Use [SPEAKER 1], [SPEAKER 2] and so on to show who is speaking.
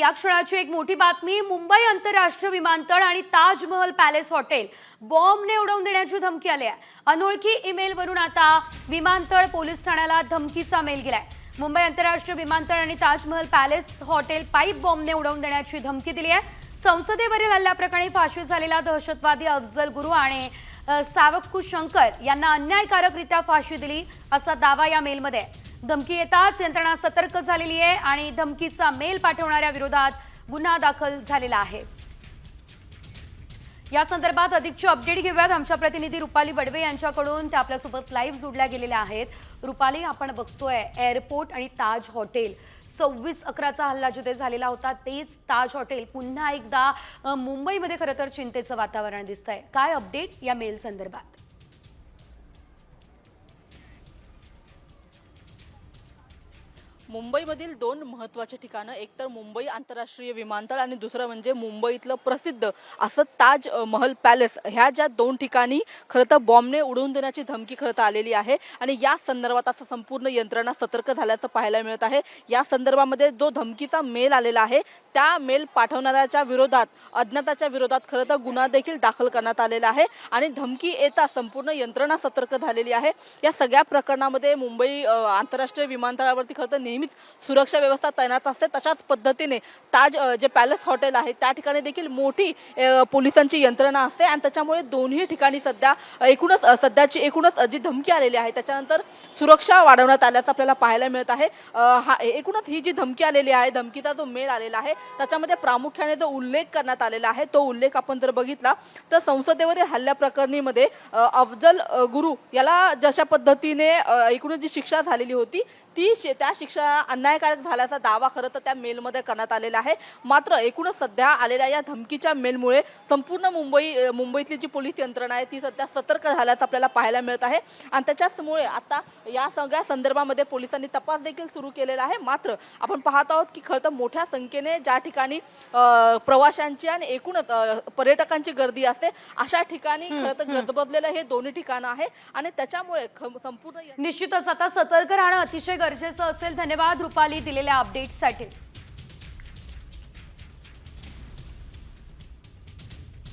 [SPEAKER 1] या क्षणाची एक मोठी बातमी मुंबई आंतरराष्ट्रीय विमानतळ आणि ताजमहल पॅलेस हॉटेल. बॉम्बने उडवून देण्याची धमकी आली आहे. अनोळखी ईमेलवरून आता विमानतळ पोलीस ठाण्याला धमकीचा मेल गेलाय. मुंबई आंतरराष्ट्रीय विमानतळ आणि ताजमहल पॅलेस हॉटेल पाईप बॉम्बने उडवून देण्याची धमकी दिली आहे. संसदेवरील हल्ल्याप्रकरणी फाशी झालेला दहशतवादी अफजल गुरु आणि सावक्कू शंकर यांना अन्यायकारकरित्या फाशी दिली असा दावा या मेलमध्ये आहे. धमकी येताच यंत्रणा सतर्क झालेली आहे आणि धमकीचा मेल पाठवणाऱ्या विरोधात गुन्हा दाखल झालेला आहे. या संदर्भात अधिकची अपडेट घेऊयात. आमच्या प्रतिनिधी रुपाली बडवे यांच्याकडून त्या आपल्यासोबत लाईव्ह जोडल्या गेलेल्या आहेत. रुपाली आपण बघतोय एअरपोर्ट आणि ताज हॉटेल सव्वीस अकराचा हल्ला जिथे झालेला होता तेच ताज हॉटेल पुन्हा एकदा मुंबईमध्ये खरं तर चिंतेचं वातावरण दिसतंय. काय अपडेट या मेल संदर्भात?
[SPEAKER 2] मुंबईमधील दोन महत्त्वाचे ठिकाणं एकतर मुंबई आंतरराष्ट्रीय विमानतळ आणि दुसरं म्हणजे मुंबईतलं प्रसिद्ध असं ताज महल पॅलेस. ह्या ज्या दोन ठिकाणी खरं तर बॉम्बने उडवून देण्याची धमकी खरं तर आलेली आहे आणि या संदर्भात असं संपूर्ण यंत्रणा सतर्क झाल्याचं पाहायला मिळत आहे. या संदर्भामध्ये जो धमकीचा मेल आलेला आहे त्या मेल पाठवणाऱ्याच्या विरोधात अज्ञाताच्या विरोधात खरं तर गुन्हा देखील दाखल करण्यात आलेला आहे आणि धमकी येता संपूर्ण यंत्रणा सतर्क झालेली आहे. या सगळ्या प्रकरणामध्ये मुंबई आंतरराष्ट्रीय विमानतळावरती खरं तर नेहमीच सुरक्षा व्यवस्था तैनात असते. तशाच पद्धतीने ताज जे पॅलेस हॉटेल आहे त्या ठिकाणी देखील मोठी पोलिसांची यंत्रणा असते आणि त्याच्यामुळे दोन्ही ठिकाणी सध्या एकूणच सध्याची एकूणच जी धमकी आलेली आहे त्याच्यानंतर सुरक्षा वाढवण्यात आल्याचं आपल्याला पाहायला मिळत आहे. हा एकूणच ही जी धमकी आलेली आहे धमकीचा जो मेल आलेला आहे त्याच्यामध्ये प्रामुख्याने जो उल्लेख करण्यात आलेला आहे तो उल्लेख आपण जर बघितला तर संसदेवरील हल्ल्या प्रकरणीमध्ये अफजल गुरु याला जशा पद्धतीने एकूणच जी शिक्षा झालेली होती ती शि- त्या शिक्षा अन्यायकारक झाल्याचा दावा खरं तर त्या मेलमध्ये करण्यात आलेला आहे. मात्र एकूणच सध्या आलेल्या या धमकीच्या मेलमुळे संपूर्ण मुंबई मुंबईतली जी पोलीस यंत्रणा आहे ती सध्या सतर्क झाल्याचं आपल्याला पाहायला मिळत आहे. आणि त्याच्याचमुळे आता या सगळ्या संदर्भामध्ये पोलिसांनी तपास देखील सुरू केलेला आहे. मात्र आपण पाहत आहोत की खरं तर मोठ्या संख्येने ज्या ठिकाणी प्रवाशांची आणि एकूणच पर्यटकांची गर्दी असते अशा ठिकाणी खरं तर गजबजलेलं हे दोन्ही ठिकाणं आहे. आणि त्याच्यामुळे संपूर्ण
[SPEAKER 1] निश्चितच आता सतर्क राहणं अतिशय गरजेचं असेल. धन्यवाद रुपाली दिलेल्या अपडेटसाठी